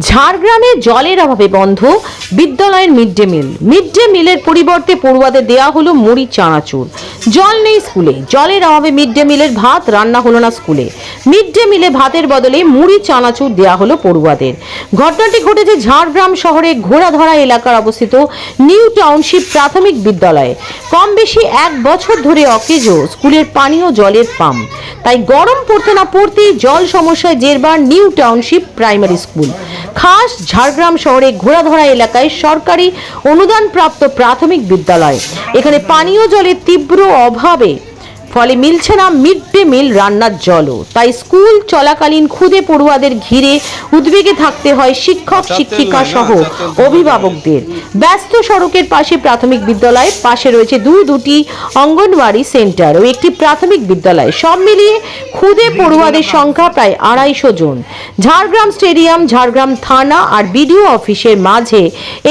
ঝাড়গ্রামে জলের অভাবে বন্ধ, বিদ্যালয়ের mid day meal. Mid day মিলের পরিবর্তে পড়ুয়াদের দেয়া হলো মুড়ি, চানাচুর। জল নেই স্কুলে। জলের অভাবে মিড ডে মিলের ভাত রান্না হলো না স্কুলে। মিড ডে মিলে ভাতের বদলে মুড়ি, চানাচুর দেয়া হলো পড়ুয়াদের। ঘটনাটি ঘটেছে ঝাড়গ্রাম শহরে ঘোড়াধরা এলাকার অবস্থিত নিউ টাউনশিপ প্রাথমিক বিদ্যালয়ে। কম বেশি এক বছর ধরে অকেজো, স্কুলের পানীয় জলের পাম্প। তাই গরম পড়তে না পড়তেই জল সমস্যায় জেরবার নিউ টাউনশিপ প্রাইমারি স্কুল। খাস ঝাড়গ্রাম শহরে ঘোড়াধরা এলাকায় সরকারি অনুদানপ্রাপ্ত প্রাথমিক বিদ্যালয়। এখানে পানীয় জলের তীব্র অভাবে ফলে মিলছে না মিড ডে মিল রান্নার জলও। তাই স্কুল চলাকালীন খুদে পড়ুয়াদের ঘিরে উদ্বেগে থাকতে হয় শিক্ষক শিক্ষিকা সহ অভিভাবকদের। ব্যস্ত সড়কের পাশে প্রাথমিক বিদ্যালয়ের পাশে রয়েছে দু দুটি অঙ্গনওয়াড়ি সেন্টার ও একটি প্রাথমিক বিদ্যালয়। সব মিলিয়ে খুদে পড়ুয়াদের সংখ্যা প্রায় আড়াইশো জন। ঝাড়গ্রাম স্টেডিয়াম ঝাড়গ্রাম থানা আর বিডিও অফিসের মাঝে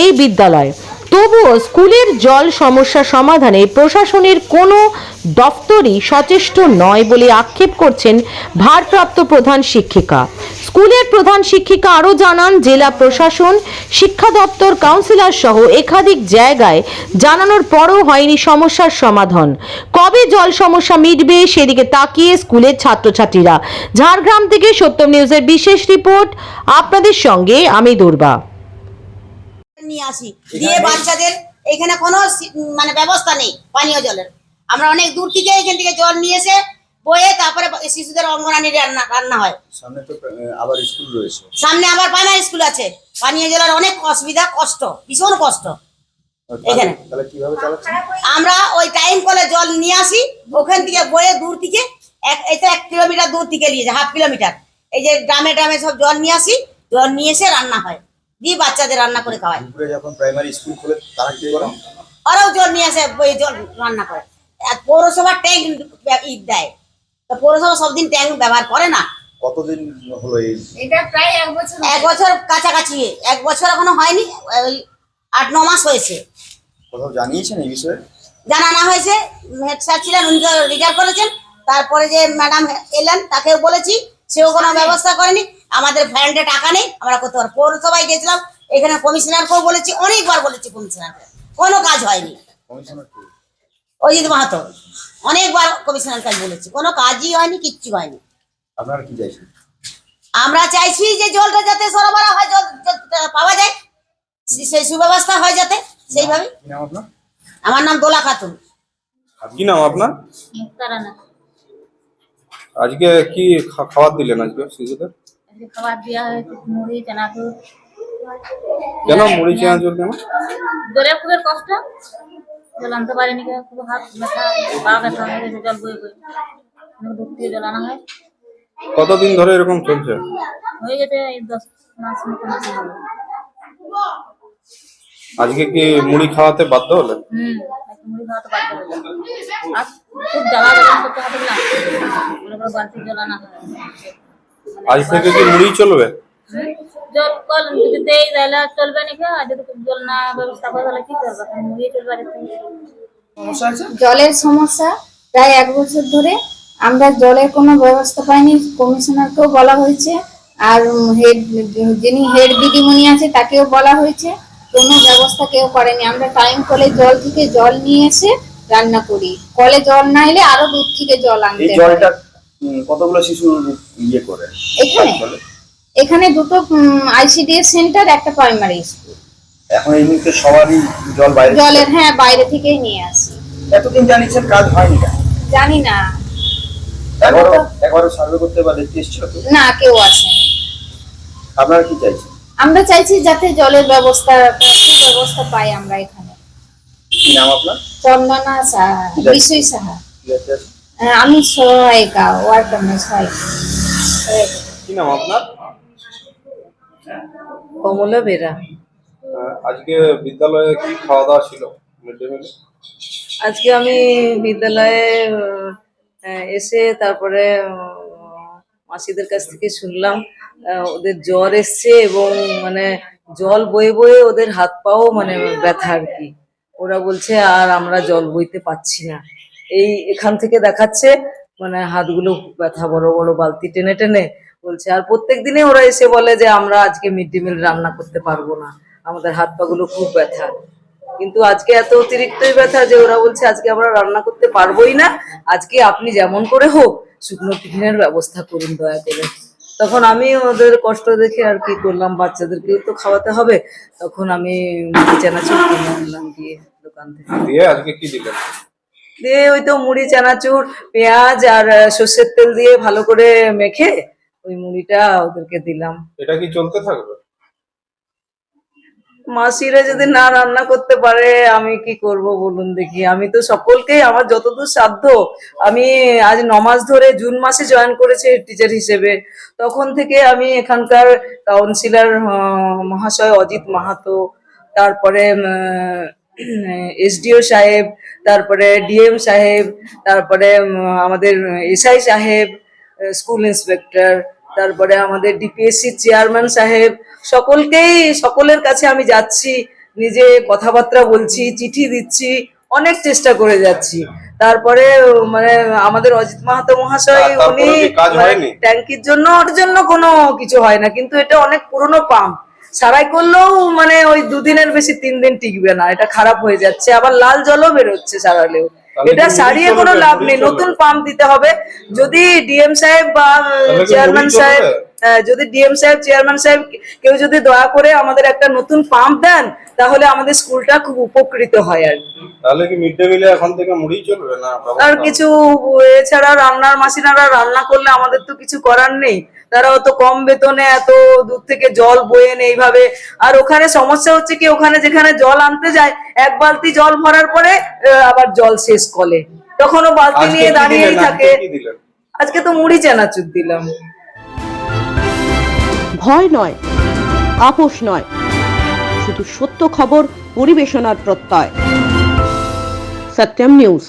এই বিদ্যালয়। তবুও স্কুলের জল সমস্যা সমাধানে প্রশাসনের কোনো দপ্তরই সচেষ্ট নয় বলে আক্ষেপ করছেন ভারপ্রাপ্ত প্রধান শিক্ষিকা। স্কুলের প্রধান শিক্ষিকা আরও জানান, জেলা প্রশাসন, শিক্ষা দপ্তর, কাউন্সিলর সহ একাধিক জায়গায় জানানোর পরও হয়নি সমস্যার সমাধান। কবে জল সমস্যা মিটবে সেদিকে তাকিয়ে স্কুলের ছাত্রছাত্রীরা। ঝাড়গ্রাম থেকে সত্যম নিউজের বিশেষ রিপোর্ট, আপনাদের সঙ্গে আমি দুর্বা। নিয়ে আসি। দিয়ে বাচ্চাদের এখানে কোনো মানে ব্যবস্থা নেই পানীয় জলের। আমরা অনেক দূর থেকে এখান থেকে জল নিয়ে এসে বয়ে তারপরে শিশুদের অঙ্গনানি রান্না রান্না হয়। সামনে তো আবার স্কুল রয়েছে। সামনে আবার প্রাইমারি স্কুল আছে। পানীয় জলের অনেক অসুবিধা কষ্ট ভীষণ কষ্ট। এখানে। তাহলে কীভাবে চালাচ্ছে আমরা ওই টাইম কলে জল নিয়ে আসি। ওখান থেকে বয়ে দূর থেকে এক এটা এক কিলোমিটার দূর থেকে নিয়ে যায় হাফ কিলোমিটার এই যে গ্রামে গ্রামে সব জল নিয়ে আসি। জল নিয়ে এসে রান্না হয়। দিয়ে বাচ্চাদের রান্না করে খাওয়ায়। দুপুরে যখন প্রাইমারি স্কুল খোলে তারা কি করে? ওরাও জল নিয়ে আসে ওই জল রান্না করে। আর পৌরসভা ট্যাঙ্ক ঈদ দেয়। তো পৌরসভা সব দিন ট্যাঙ্ক ব্যবহার করে না। কতদিন হলো এই? এটা প্রায় এক বছর এক বছর কাছাকাছি। এক বছর এখনও হয়নি ওই আট ন মাস হয়েছে। কোথাও জানিয়েছেন এই বিষয়ে? জানানো হয়েছে। হেড স্যার ছিলেন উনি রিটায়ার করেছেন। তারপরে যে ম্যাডাম এলেন তাকেও বলেছি। সেও কোনো ব্যবস্থা করেনি আমাদের ফ্যান্ডে টাকা নেই আমরা করতে পারব পৌরসভায় গেছিলাম এখানে কমিশনারকেও বলেছি অনেকবার বলেছি কমিশনারকে কোনো কাজ হয়নি। অজিত মাহাতো অনেকবার কমিশনার কাজ বলেছি কোনো কাজই হয়নি কিচ্ছু হয়নি। আমরা চাইছি যে জলটা যাতে সরবরাহ হয় জল পাওয়া যায় সেই সুব্যবস্থা হয় যাতে সেইভাবে। কি নাম আপনার? আমার নাম দোলা খাতুন। কি নাম আপনার? মুক্তারানা আজকে কি খাবার দিলেন আজকে শিশুদের? খাবার দেওয়া হয়েছে মুড়ি চানাচুর। কেন মুড়ি চেনা কেন? জলের খুবই কষ্ট। জল আনতে পারিনি খুব হাত ব্যথা পা ব্যথা হয়ে গেছে জল বয়ে বয়ে। অনেক থেকে জল আনা হয়। কতদিন ধরে এরকম চলছে? হয়ে গেছে এই দশ মাস মতো আজকে কি মুড়ি খাওয়াতে বাধ্য হলেন? হুম মুড়ি খাওয়াতে বাধ্য আর খুব জ্বালা করতে হবে না। বলে বলে বালতি জল আনা হয়। আজ থেকে কি মুড়ি চলবে? জল কল যদি দেই তাহলে চলবে নাকি আর যদি জল না ব্যবস্থা করে তাহলে কি করবে? মুড়ি চলবে জলের সমস্যা প্রায় এক বছর ধরে আমরা জলের কোনো ব্যবস্থা পাইনি কমিশনারকেও বলা হয়েছে। আর হেড যিনি হেড দিদিমণি আছে তাকেও বলা হয়েছে। কোনো ব্যবস্থা কেউ করেনি। আমরা টাইম কলে জল থেকে জল নিয়ে এসে রান্না করি। কলে জল না এলে আরও দূর থেকে জল এই আনতে হয়। জলটা কতগুলো শিশু ইয়ে করে? এখানে? এখানে দুটো আইসিডিএস সেন্টার একটা প্রাইমারি স্কুল এখন এই মুহূর্তে সবারই জল বাইরে জলের হ্যাঁ বাইরে থেকেই নিয়ে আসি। এতদিন জানিয়েছেন কাজ হয়নি জানি না। একবারও একবারও সার্ভে করতে বা দেখতে এসেছিল না কেউ আসেনি। আপনারা কি চাইছেন? আমরা চাইছি যাতে জলের ব্যবস্থা ব্যবস্থা পাই আমরা এখানে। কি নাম আপনার? চন্দনা সাহা বিশ্বই সাহা। হ্যাঁ, আমি সহায়িকা ওয়ার্ড কর্মী সহায়িকা কি নাম আপনার? কমলা বেরা। আজকে বিদ্যালয়ে কি খাওয়া দাওয়া ছিল? আজকে আমি বিদ্যালয়ে আহ, এসে তারপরে মাসিদের কাছ থেকে শুনলাম আহ, ওদের জ্বর এসছে এবং মানে জল বয়ে বয়ে ওদের হাত পাও মানে ব্যথা আর কি। ওরা বলছে, আর আমরা জল বইতে পাচ্ছি না। এই এখান থেকে দেখাচ্ছে মানে হাতগুলো ব্যথা, বড় বড় বালতি টেনে টেনে বলছে। আর প্রত্যেক দিনে ওরা এসে বলে যে, আমরা আজকে মিড ডে মিল রান্না করতে পারব না। আমাদের হাত পা গুলো খুব ব্যথা। কিন্তু আজকে এত অতিরিক্তই ব্যথা যে ওরা বলছে, আজকে আমরা রান্না করতে পারবোই না। আজকে আপনি যেমন করে হোক, শুকনো টিফিনের ব্যবস্থা করুন দয়া করে। তখন আমি ওদের কষ্ট দেখে আর কি করলাম, বাচ্চাদেরকেও তো খাওয়াতে হবে। তখন আমি চানাচুর কিনে আনলাম গিয়ে। দোকান থেকে। দিয়ে আজকে কি দিলেন? দিয়ে ওই তো মুড়ি চানাচুর পেঁয়াজ আর সর্ষের তেল দিয়ে ভালো করে মেখে ওই মুড়িটা ওদেরকে দিলাম। এটা কি চলতে থাকবে? মাসিরা যদি না রান্না করতে পারে আমি কি করব বলুন দেখি। আমি তো সকলকেই আমার যতদূর সাধ্য আমি আজ নমাস ধরে জুন মাসে জয়েন করেছি টিচার হিসেবে। তখন থেকে আমি এখানকার কাউন্সিলর মহাশয় অজিত মাহাতো তারপরে এসডিও সাহেব তারপরে ডিএম সাহেব তারপরে আমাদের এসআই সাহেব স্কুল ইন্সপেক্টর তারপরে আমাদের ডিপিএসসি চেয়ারম্যান সাহেব সকলকেই সকলের কাছে আমি যাচ্ছি নিজে কথাবার্তা বলছি চিঠি দিচ্ছি অনেক চেষ্টা করে যাচ্ছি তারপরে মানে আমাদের অজিত মাহাতো মহাশয় উনি মানে? ট্যাঙ্কির জন্য ওর জন্য কোনো কিছু হয় না কিন্তু এটা অনেক পুরনো পাম্প সারাই করলেও মানে ওই দুদিনের বেশি তিন দিন টিকবে না এটা খারাপ হয়ে যাচ্ছে আবার লাল জলও বেরোচ্ছে সারালেও। এটা সারিয়ে কোনো লাভ নেই নতুন পাম্প দিতে হবে যদি ডিএম সাহেব বা চেয়ারম্যান সাহেব চলবে? যদি ডিএম সাহেব চেয়ারম্যান সাহেব কেউ যদি দয়া করে আমাদের একটা নতুন পাম্প দেন তাহলে আমাদের স্কুলটা খুব উপকৃত হয় আর তাহলে কি মিড ডে মিলে এখন থেকে মুড়ি চলবে না? আর কিছু এছাড়া রান্নার মাসিনারা রান্না করলে আমাদের তো কিছু করার নেই। তারা অত কম বেতনে এত দূর থেকে জল বয়ে এনে এইভাবে। আর ওখানে সমস্যা হচ্ছে কি ওখানে যেখানে জল আনতে যায় এক বালতি জল ভরার পরে আহ, আবার জল শেষ কলে। তখনও বালতি নিয়ে দাঁড়িয়েই থাকে। আজকে আজকে তো মুড়ি চানাচুর দিলাম। ভয় নয় আপোষ নয়। শুধু সত্য খবর পরিবেশনার প্রত্যয়। সত্যম নিউজ।